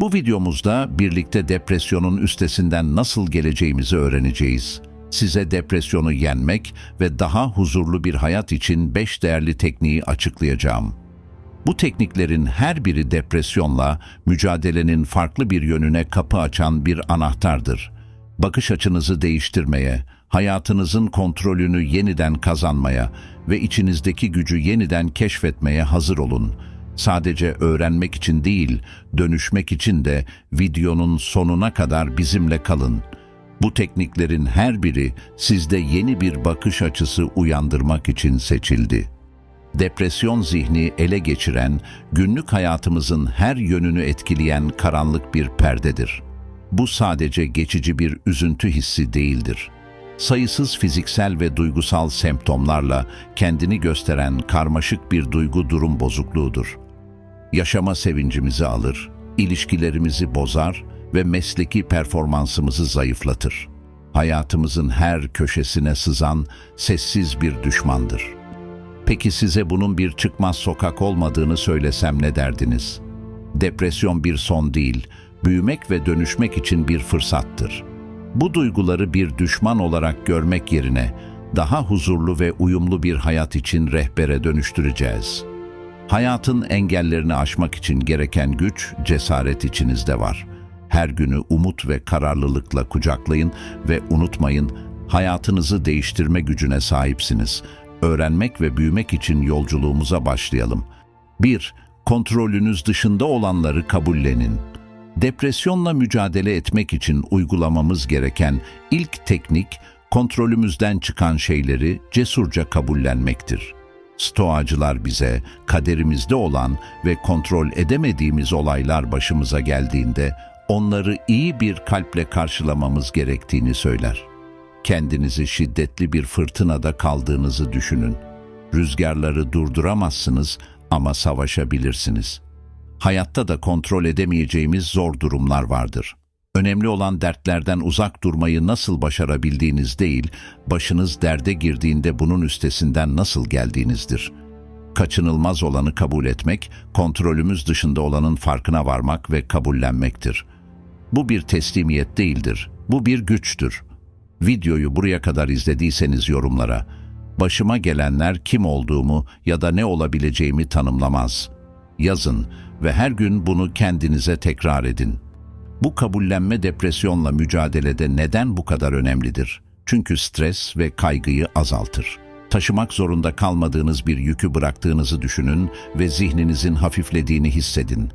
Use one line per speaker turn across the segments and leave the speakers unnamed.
Bu videomuzda birlikte depresyonun üstesinden nasıl geleceğimizi öğreneceğiz. Size depresyonu yenmek ve daha huzurlu bir hayat için 5 değerli tekniği açıklayacağım. Bu tekniklerin her biri depresyonla mücadelenin farklı bir yönüne kapı açan bir anahtardır. Bakış açınızı değiştirmeye, hayatınızın kontrolünü yeniden kazanmaya ve içinizdeki gücü yeniden keşfetmeye hazır olun. Sadece öğrenmek için değil, dönüşmek için de videonun sonuna kadar bizimle kalın. Bu tekniklerin her biri sizde yeni bir bakış açısı uyandırmak için seçildi. Depresyon zihni ele geçiren, günlük hayatımızın her yönünü etkileyen karanlık bir perdedir. Bu sadece geçici bir üzüntü hissi değildir. Sayısız fiziksel ve duygusal semptomlarla kendini gösteren karmaşık bir duygu durum bozukluğudur. Yaşama sevincimizi alır, ilişkilerimizi bozar ve mesleki performansımızı zayıflatır. Hayatımızın her köşesine sızan sessiz bir düşmandır. Peki size bunun bir çıkmaz sokak olmadığını söylesem ne derdiniz? Depresyon bir son değil, büyümek ve dönüşmek için bir fırsattır. Bu duyguları bir düşman olarak görmek yerine daha huzurlu ve uyumlu bir hayat için rehbere dönüştüreceğiz. Hayatın engellerini aşmak için gereken güç, cesaret içinizde var. Her günü umut ve kararlılıkla kucaklayın ve unutmayın, hayatınızı değiştirme gücüne sahipsiniz. Öğrenmek ve büyümek için yolculuğumuza başlayalım. 1. Kontrolünüz dışında olanları kabullenin. Depresyonla mücadele etmek için uygulamamız gereken ilk teknik, kontrolümüzden çıkan şeyleri cesurca kabullenmektir. Stoacılar bize kaderimizde olan ve kontrol edemediğimiz olaylar başımıza geldiğinde onları iyi bir kalple karşılamamız gerektiğini söyler. Kendinizi şiddetli bir fırtınada kaldığınızı düşünün. Rüzgarları durduramazsınız ama savaşabilirsiniz. Hayatta da kontrol edemeyeceğimiz zor durumlar vardır. Önemli olan dertlerden uzak durmayı nasıl başarabildiğiniz değil, başınız derde girdiğinde bunun üstesinden nasıl geldiğinizdir. Kaçınılmaz olanı kabul etmek, kontrolümüz dışında olanın farkına varmak ve kabullenmektir. Bu bir teslimiyet değildir, bu bir güçtür. Videoyu buraya kadar izlediyseniz yorumlara, başıma gelenler kim olduğumu ya da ne olabileceğimi tanımlamaz. Yazın ve her gün bunu kendinize tekrar edin. Bu kabullenme depresyonla mücadelede neden bu kadar önemlidir? Çünkü stres ve kaygıyı azaltır. Taşımak zorunda kalmadığınız bir yükü bıraktığınızı düşünün ve zihninizin hafiflediğini hissedin.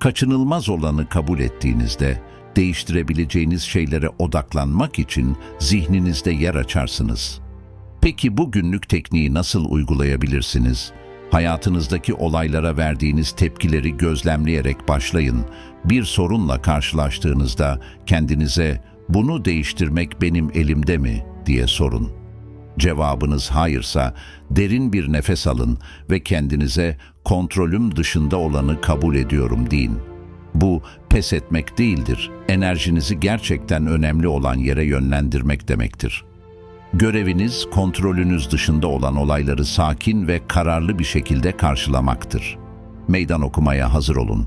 Kaçınılmaz olanı kabul ettiğinizde değiştirebileceğiniz şeylere odaklanmak için zihninizde yer açarsınız. Peki bu günlük tekniği nasıl uygulayabilirsiniz? Hayatınızdaki olaylara verdiğiniz tepkileri gözlemleyerek başlayın. Bir sorunla karşılaştığınızda kendinize bunu değiştirmek benim elimde mi diye sorun. Cevabınız hayırsa derin bir nefes alın ve kendinize kontrolüm dışında olanı kabul ediyorum deyin. Bu pes etmek değildir, enerjinizi gerçekten önemli olan yere yönlendirmek demektir. Göreviniz kontrolünüz dışında olan olayları sakin ve kararlı bir şekilde karşılamaktır. Meydan okumaya hazır olun.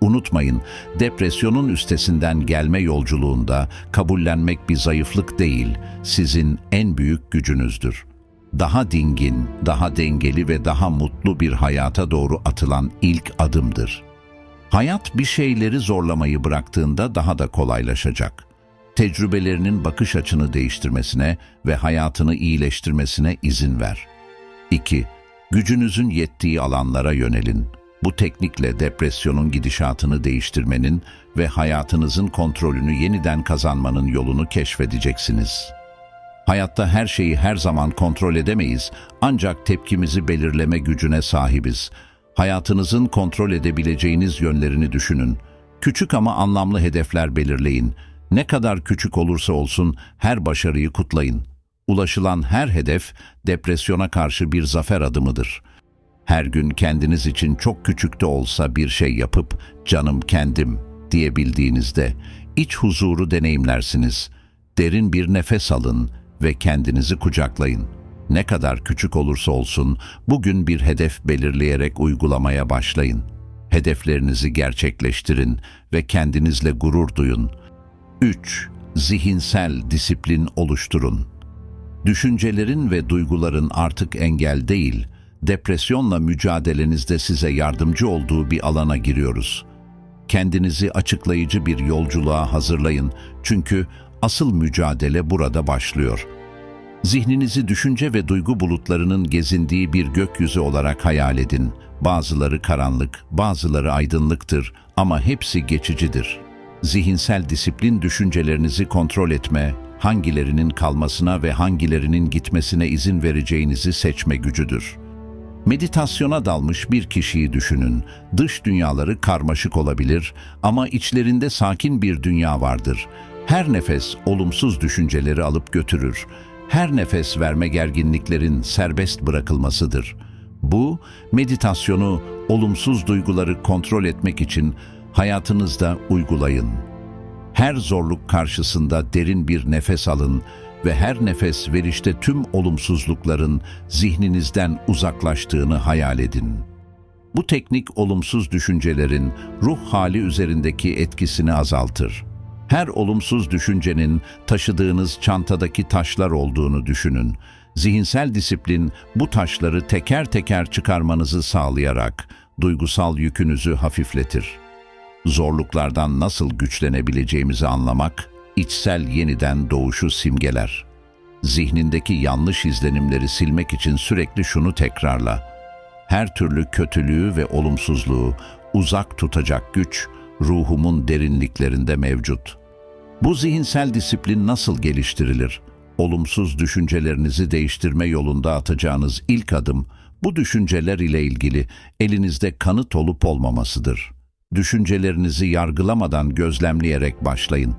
Unutmayın, depresyonun üstesinden gelme yolculuğunda kabullenmek bir zayıflık değil, sizin en büyük gücünüzdür. Daha dingin, daha dengeli ve daha mutlu bir hayata doğru atılan ilk adımdır. Hayat bir şeyleri zorlamayı bıraktığında daha da kolaylaşacak tecrübelerinin bakış açını değiştirmesine ve hayatını iyileştirmesine izin ver. 2. Gücünüzün yettiği alanlara yönelin. Bu teknikle depresyonun gidişatını değiştirmenin ve hayatınızın kontrolünü yeniden kazanmanın yolunu keşfedeceksiniz. Hayatta her şeyi her zaman kontrol edemeyiz ancak tepkimizi belirleme gücüne sahibiz. Hayatınızın kontrol edebileceğiniz yönlerini düşünün. Küçük ama anlamlı hedefler belirleyin ne kadar küçük olursa olsun her başarıyı kutlayın. Ulaşılan her hedef depresyona karşı bir zafer adımıdır. Her gün kendiniz için çok küçük de olsa bir şey yapıp canım kendim diyebildiğinizde iç huzuru deneyimlersiniz. Derin bir nefes alın ve kendinizi kucaklayın. Ne kadar küçük olursa olsun bugün bir hedef belirleyerek uygulamaya başlayın. Hedeflerinizi gerçekleştirin ve kendinizle gurur duyun. 3. Zihinsel disiplin oluşturun. Düşüncelerin ve duyguların artık engel değil, depresyonla mücadelenizde size yardımcı olduğu bir alana giriyoruz. Kendinizi açıklayıcı bir yolculuğa hazırlayın çünkü asıl mücadele burada başlıyor. Zihninizi düşünce ve duygu bulutlarının gezindiği bir gökyüzü olarak hayal edin. Bazıları karanlık, bazıları aydınlıktır ama hepsi geçicidir. Zihinsel disiplin düşüncelerinizi kontrol etme, hangilerinin kalmasına ve hangilerinin gitmesine izin vereceğinizi seçme gücüdür. Meditasyona dalmış bir kişiyi düşünün. Dış dünyaları karmaşık olabilir ama içlerinde sakin bir dünya vardır. Her nefes olumsuz düşünceleri alıp götürür. Her nefes verme gerginliklerin serbest bırakılmasıdır. Bu, meditasyonu olumsuz duyguları kontrol etmek için hayatınızda uygulayın. Her zorluk karşısında derin bir nefes alın ve her nefes verişte tüm olumsuzlukların zihninizden uzaklaştığını hayal edin. Bu teknik olumsuz düşüncelerin ruh hali üzerindeki etkisini azaltır. Her olumsuz düşüncenin taşıdığınız çantadaki taşlar olduğunu düşünün. Zihinsel disiplin bu taşları teker teker çıkarmanızı sağlayarak duygusal yükünüzü hafifletir. Zorluklardan nasıl güçlenebileceğimizi anlamak, içsel yeniden doğuşu simgeler. Zihnindeki yanlış izlenimleri silmek için sürekli şunu tekrarla. Her türlü kötülüğü ve olumsuzluğu uzak tutacak güç ruhumun derinliklerinde mevcut. Bu zihinsel disiplin nasıl geliştirilir? Olumsuz düşüncelerinizi değiştirme yolunda atacağınız ilk adım bu düşünceler ile ilgili elinizde kanıt olup olmamasıdır. Düşüncelerinizi yargılamadan gözlemleyerek başlayın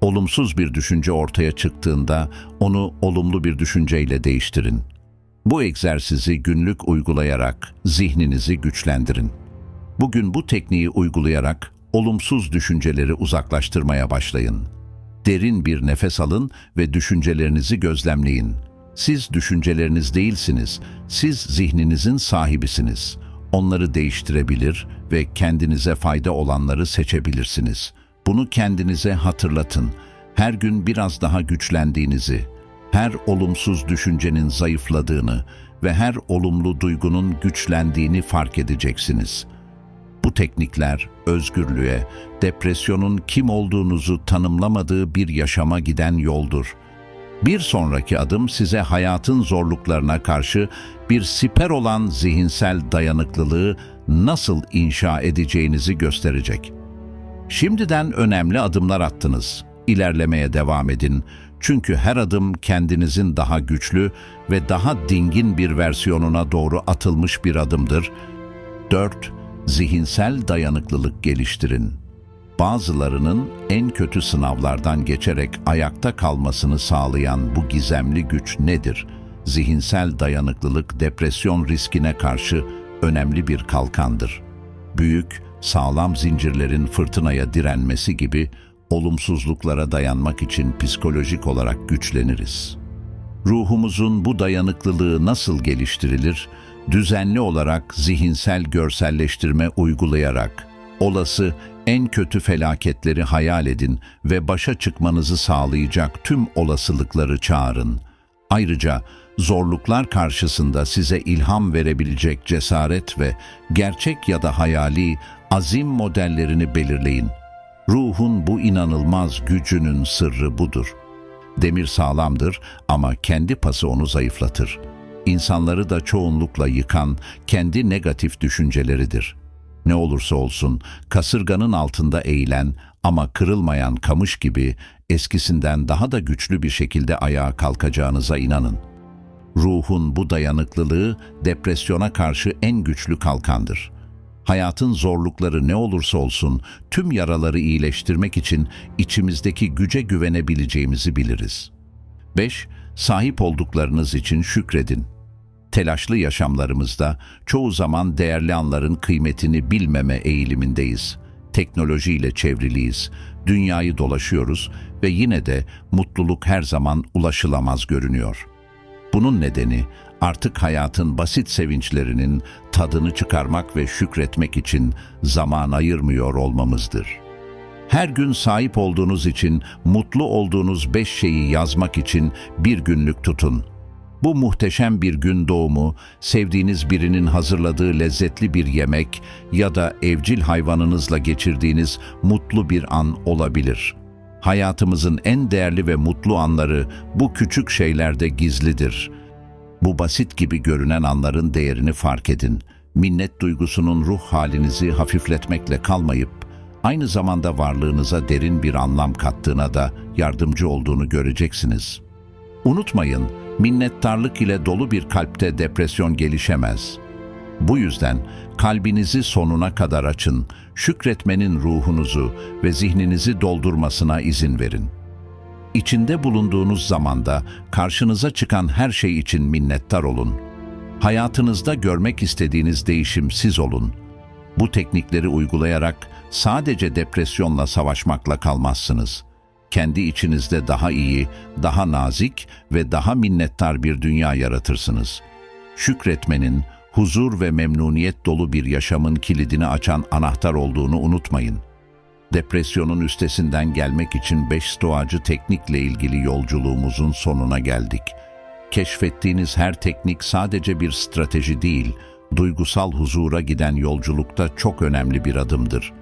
olumsuz bir düşünce ortaya çıktığında onu olumlu bir düşünceyle değiştirin. Bu egzersizi günlük uygulayarak zihninizi güçlendirin. Bugün bu tekniği uygulayarak olumsuz düşünceleri uzaklaştırmaya başlayın. Derin bir nefes alın ve düşüncelerinizi gözlemleyin. Siz düşünceleriniz değilsiniz, siz zihninizin sahibisiniz. Onları değiştirebilir ve kendinize fayda olanları seçebilirsiniz.'' Bunu kendinize hatırlatın. Her gün biraz daha güçlendiğinizi, her olumsuz düşüncenin zayıfladığını ve her olumlu duygunun güçlendiğini fark edeceksiniz. Bu teknikler özgürlüğe, depresyonun kim olduğunuzu tanımlamadığı bir yaşama giden yoldur. Bir sonraki adım size hayatın zorluklarına karşı bir siper olan zihinsel dayanıklılığı nasıl inşa edeceğinizi gösterecek.'' Şimdiden önemli adımlar attınız. İlerlemeye devam edin. Çünkü her adım kendinizin daha güçlü ve daha dingin bir versiyonuna doğru atılmış bir adımdır. 4. Zihinsel dayanıklılık geliştirin. Bazılarının en kötü sınavlardan geçerek ayakta kalmasını sağlayan bu gizemli güç nedir? Zihinsel dayanıklılık depresyon riskine karşı önemli bir kalkandır. Büyük, sağlam zincirlerin fırtınaya direnmesi gibi olumsuzluklara dayanmak için psikolojik olarak güçleniriz. Ruhumuzun bu dayanıklılığı nasıl geliştirilir? Düzenli olarak zihinsel görselleştirme uygulayarak, olası en kötü felaketleri hayal edin ve başa çıkmanızı sağlayacak tüm olasılıkları çağırın. Ayrıca zorluklar karşısında size ilham verebilecek cesaret ve gerçek ya da hayali azim modellerini belirleyin. Ruhun bu inanılmaz gücünün sırrı budur. Demir sağlamdır ama kendi pası onu zayıflatır. İnsanları da çoğunlukla yıkan kendi negatif düşünceleridir. Ne olursa olsun kasırganın altında eğilen ama kırılmayan kamış gibi eskisinden daha da güçlü bir şekilde ayağa kalkacağınıza inanın. Ruhun bu dayanıklılığı depresyona karşı en güçlü kalkandır.'' Hayatın zorlukları ne olursa olsun tüm yaraları iyileştirmek için içimizdeki güce güvenebileceğimizi biliriz. 5. Sahip olduklarınız için şükredin. Telaşlı yaşamlarımızda çoğu zaman değerli anların kıymetini bilmeme eğilimindeyiz. Teknolojiyle çevriliyiz, dünyayı dolaşıyoruz ve yine de mutluluk her zaman ulaşılamaz görünüyor. Bunun nedeni Artık hayatın basit sevinçlerinin tadını çıkarmak ve şükretmek için zaman ayırmıyor olmamızdır. Her gün sahip olduğunuz için, mutlu olduğunuz beş şeyi yazmak için bir günlük tutun. Bu muhteşem bir gün doğumu, sevdiğiniz birinin hazırladığı lezzetli bir yemek ya da evcil hayvanınızla geçirdiğiniz mutlu bir an olabilir. Hayatımızın en değerli ve mutlu anları bu küçük şeylerde gizlidir. Bu basit gibi görünen anların değerini fark edin. Minnet duygusunun ruh halinizi hafifletmekle kalmayıp, aynı zamanda varlığınıza derin bir anlam kattığına da yardımcı olduğunu göreceksiniz. Unutmayın, minnettarlık ile dolu bir kalpte depresyon gelişemez. Bu yüzden kalbinizi sonuna kadar açın, şükretmenin ruhunuzu ve zihninizi doldurmasına izin verin. İçinde bulunduğunuz zamanda karşınıza çıkan her şey için minnettar olun. Hayatınızda görmek istediğiniz değişim siz olun. Bu teknikleri uygulayarak sadece depresyonla savaşmakla kalmazsınız. Kendi içinizde daha iyi, daha nazik ve daha minnettar bir dünya yaratırsınız. Şükretmenin, huzur ve memnuniyet dolu bir yaşamın kilidini açan anahtar olduğunu unutmayın. Depresyonun üstesinden gelmek için 5 stoacı teknikle ilgili yolculuğumuzun sonuna geldik. Keşfettiğiniz her teknik sadece bir strateji değil, duygusal huzura giden yolculukta çok önemli bir adımdır.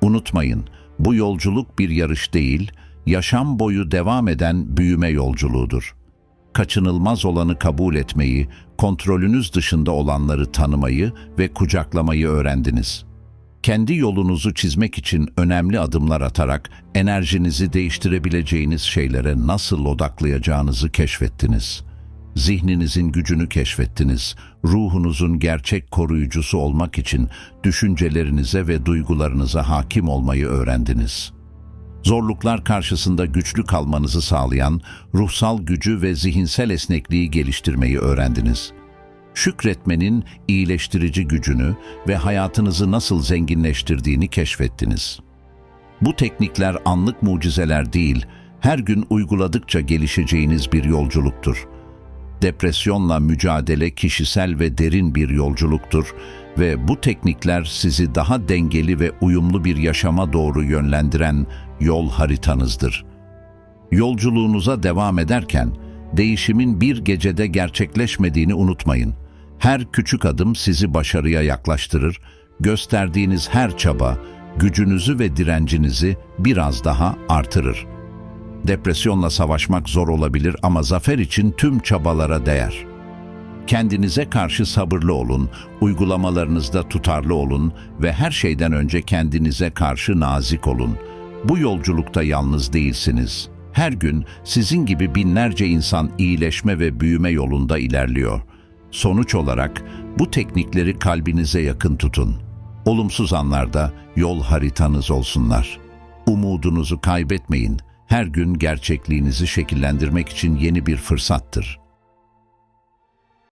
Unutmayın, bu yolculuk bir yarış değil, yaşam boyu devam eden büyüme yolculuğudur. Kaçınılmaz olanı kabul etmeyi, kontrolünüz dışında olanları tanımayı ve kucaklamayı öğrendiniz. Kendi yolunuzu çizmek için önemli adımlar atarak enerjinizi değiştirebileceğiniz şeylere nasıl odaklayacağınızı keşfettiniz. Zihninizin gücünü keşfettiniz. Ruhunuzun gerçek koruyucusu olmak için düşüncelerinize ve duygularınıza hakim olmayı öğrendiniz.'' Zorluklar karşısında güçlü kalmanızı sağlayan ruhsal gücü ve zihinsel esnekliği geliştirmeyi öğrendiniz. Şükretmenin iyileştirici gücünü ve hayatınızı nasıl zenginleştirdiğini keşfettiniz. Bu teknikler anlık mucizeler değil, her gün uyguladıkça gelişeceğiniz bir yolculuktur. Depresyonla mücadele kişisel ve derin bir yolculuktur ve bu teknikler sizi daha dengeli ve uyumlu bir yaşama doğru yönlendiren yol haritanızdır. Yolculuğunuza devam ederken değişimin bir gecede gerçekleşmediğini unutmayın. Her küçük adım sizi başarıya yaklaştırır, gösterdiğiniz her çaba gücünüzü ve direncinizi biraz daha artırır. Depresyonla savaşmak zor olabilir ama zafer için tüm çabalara değer.'' Kendinize karşı sabırlı olun, uygulamalarınızda tutarlı olun ve her şeyden önce kendinize karşı nazik olun. Bu yolculukta yalnız değilsiniz. Her gün sizin gibi binlerce insan iyileşme ve büyüme yolunda ilerliyor. Sonuç olarak bu teknikleri kalbinize yakın tutun. Olumsuz anlarda yol haritanız olsunlar. Umudunuzu kaybetmeyin. Her gün gerçekliğinizi şekillendirmek için yeni bir fırsattır.